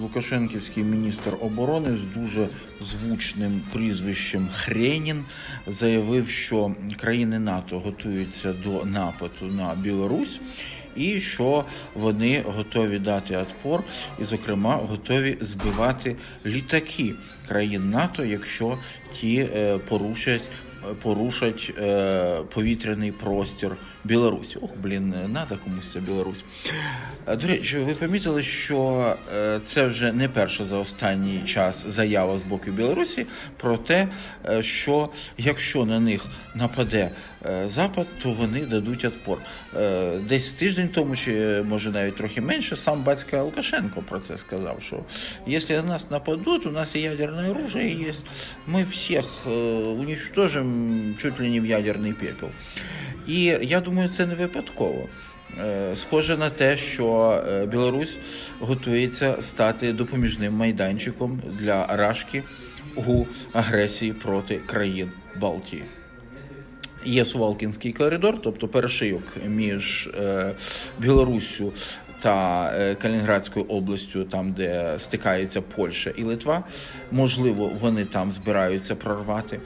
Лукашенківський міністр оборони з дуже звучним прізвищем Хренін заявив, що країни НАТО готуються до нападу на Білорусь. І що вони готові дати відпор, і, зокрема, готові збивати літаки країн НАТО, якщо ті е, порушать порушать е, повітряний простір Білорусі. Ох, блін, надо комусь ця Білорусь. Е, До речі, ви помітили, що е, це вже не перша за останній час заява з боку Білорусі про те, що якщо на них нападе Запад, то вони дадуть відпор. Десь тиждень тому, чи може навіть трохи менше, сам батька Лукашенко про це сказав, що якщо на нас нападуть, у нас і ядерне оружие є, ми всіх уничтожимо чуть ли не в ядерний пепел. І я думаю, це не випадково. Е, Схоже на те, що е, Білорусь готується стати допоміжним майданчиком для Рашки у агресії проти країн Балтії. Є Сувалкінський коридор, тобто перешийок між е, Білоруссю та е, Калінінградською областю, там де стикається Польща і Литва. Можливо, вони там збираються прорвати.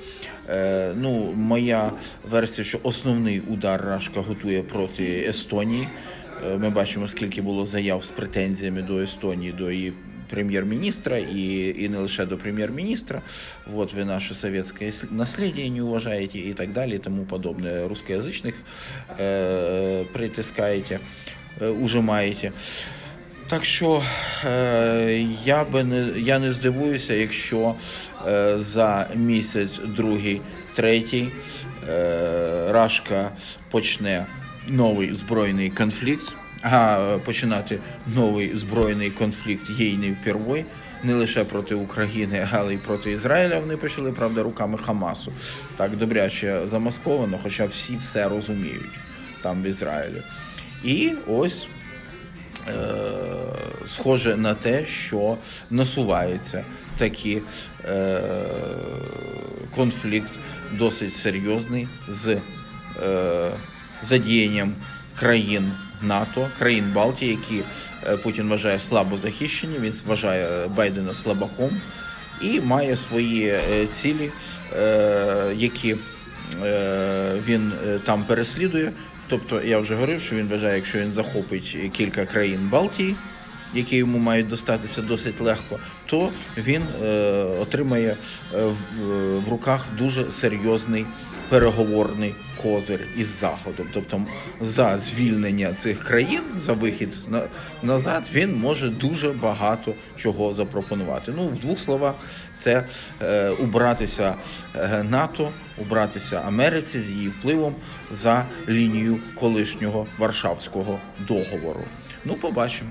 Е, ну, моя версія, що основний удар Рашка готує проти Естонії. Е, Ми бачимо, скільки було заяв з претензіями до Естонії, до її прем'єр-міністра і, і не лише до прем'єр-міністра. Вот ви наше советское наследие не уважаете і так далі, і тому подобне. Русскоязичних е, притискаєте, е, ужимаєте. Так що е, я би не я не здивуюся, якщо е, за місяць, другий, третій е, Рашка почне новий збройний конфлікт. А е, починати новий збройний конфлікт їй не впервой, не лише проти України, але й проти Ізраїля. Вони почали, правда, руками Хамасу. Так добряче замасковано, хоча всі все розуміють там в Ізраїлі. І ось е, схоже на те, що насувається такий е, конфлікт досить серйозний з е, задіянням країн НАТО, країн Балтії, які е, Путін вважає слабо захищені. Він вважає Байдена слабаком і має свої е, цілі, е, які е, він там переслідує. Тобто я вже говорив, що він вважає, якщо він захопить кілька країн Балтії, які йому мають достатися досить легко, то він е, отримає е, в, в руках дуже серйозний переговорний козир із заходом. Тобто за звільнення цих країн, за вихід на, назад, він може дуже багато чого запропонувати. Ну, в двох словах, це е, убратися е, НАТО, убратися Америці з її впливом за лінію колишнього Варшавського договору. Ну, побачимо.